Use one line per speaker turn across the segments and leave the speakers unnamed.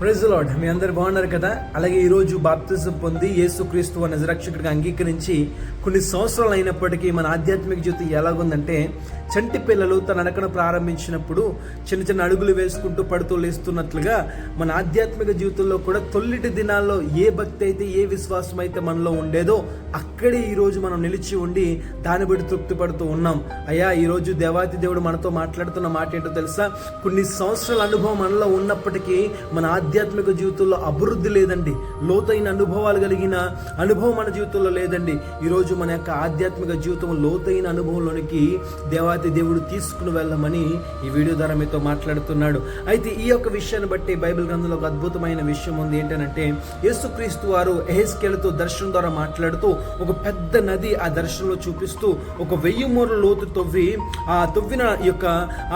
Praise మీ అందరు బాగున్నారు కదా? అలాగే ఈరోజు బాప్తిజం పొంది యేసుక్రీస్తు అనే రక్షకుడిగా అంగీకరించి కొన్ని సంవత్సరాలు అయినప్పటికీ మన ఆధ్యాత్మిక జీవితం ఎలాగుందంటే చంటి పిల్లలు తన నడకను ప్రారంభించినప్పుడు చిన్న చిన్న అడుగులు వేసుకుంటూ పడుతూ లేస్తున్నట్లుగా మన ఆధ్యాత్మిక జీవితంలో కూడా తొల్లిటి దినాల్లో ఏ భక్తి అయితే ఏ విశ్వాసం అయితే మనలో ఉండేదో అక్కడే ఈరోజు మనం నిలిచి ఉండి దాన్ని బట్టి తృప్తి పడుతూ ఉన్నాం. అయ్యా ఈరోజు దేవాతి దేవుడు మనతో మాట్లాడుతున్న మాట ఏంటో తెలుసా? కొన్ని సంవత్సరాల అనుభవం మనలో ఉన్నప్పటికీ మన ఆధ్యాత్మిక జీవితంలో అభివృద్ధి లేదండి. లోతైన అనుభవాలు కలిగిన అనుభవం మన జీవితంలో లేదండి. ఈరోజు మన యొక్క ఆధ్యాత్మిక జీవితం లోతైన అనుభవంలోనికి దేవాతి దేవుడు తీసుకుని వెళ్ళమని ఈ వీడియో ద్వారా మీతో మాట్లాడుతున్నాడు. అయితే ఈ యొక్క విషయాన్ని బట్టి బైబిల్ గ్రంథంలో ఒక అద్భుతమైన విషయం ఉంది. ఏంటంటే యేసుక్రీస్తు వారు ఎహెస్కేలతో దర్శనం ద్వారా మాట్లాడుతూ ఒక పెద్ద నది ఆ దర్శనంలో చూపిస్తూ ఒక వెయ్యి మూరల లోతు తవ్వి ఆ తవ్విన యొక్క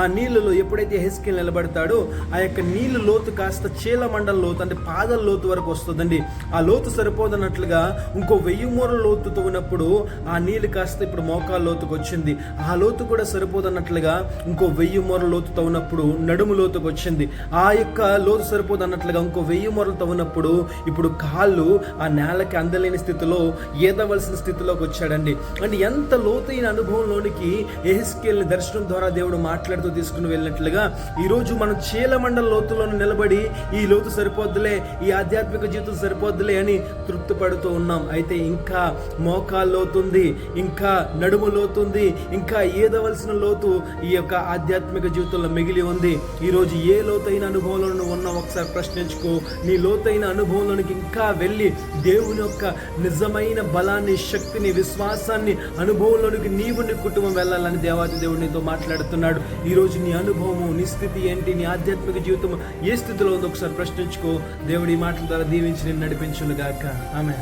ఆ నీళ్ళలో ఎప్పుడైతే ఎహెస్కేల్ నిలబడతాడో ఆ యొక్క నీళ్ళు లోతు కాస్త చీల మండల లోతు అంటే పాదల లోతు వరకు వస్తుందండి. ఆ లోతు సరిపోదన్నట్లుగా ఇంకో వెయ్యి మూరల లోతు ఉన్నప్పుడు ఆ నీళ్ళు కాస్త ఇప్పుడు మోకాల లోతుకు వచ్చింది. ఆ లోతు కూడా సరిపోదన్నట్లుగా ఇంకో వెయ్యి మూరల లోతు ఉన్నప్పుడు నడుము లోతుకు వచ్చింది. ఆ యొక్క లోతు సరిపోదన్నట్లుగా ఇంకో వెయ్యి మూరలతో ఉన్నప్పుడు ఇప్పుడు కాళ్ళు ఆ నేలకి అందలేని స్థితిలో ఏదవలసిన స్థితిలోకి వచ్చాడండి. అంటే ఎంత లోతైన అనుభవంలోనికి ఎహిస్కేల్ని దర్శనం ద్వారా దేవుడు మాట్లాడుతూ తీసుకుని వెళ్ళినట్లుగా ఈరోజు మనం చీలమండల లోతులో నిలబడి ఈ లోతు సరిపోద్దులే ఈ ఆధ్యాత్మిక జీవితం సరిపోద్దులే అని తృప్తి పడుతూ ఉన్నాం. అయితే ఇంకా మోకాలు లోతుంది ఇంకా నడుము లోతుంది ఇంకా ఏదవలసిన లోతు ఈ యొక్క ఆధ్యాత్మిక జీవితంలో మిగిలి ఉంది. ఈరోజు ఏ లోతైన అనుభవంలో నువ్వు ఉన్నావు ఒకసారి ప్రశ్నించుకో. నీ లోతైన అనుభవంలోనికి ఇంకా వెళ్ళి దేవుని యొక్క నిజమైన బలాన్ని శక్తిని విశ్వాసాన్ని అనుభవంలోనికి నీవు నీ కుటుంబం వెళ్ళాలని దేవాది దేవుడు నీతో మాట్లాడుతున్నాడు. ఈరోజు నీ అనుభవము నీ స్థితి ఏంటి? నీ ఆధ్యాత్మిక జీవితం ఏ స్థితిలో ఉందో? ఒకసారి ప్రశ్నించుకో. దేవుడి మాటల ద్వారా దీవించి నేను నడిపించును గాక ఆమె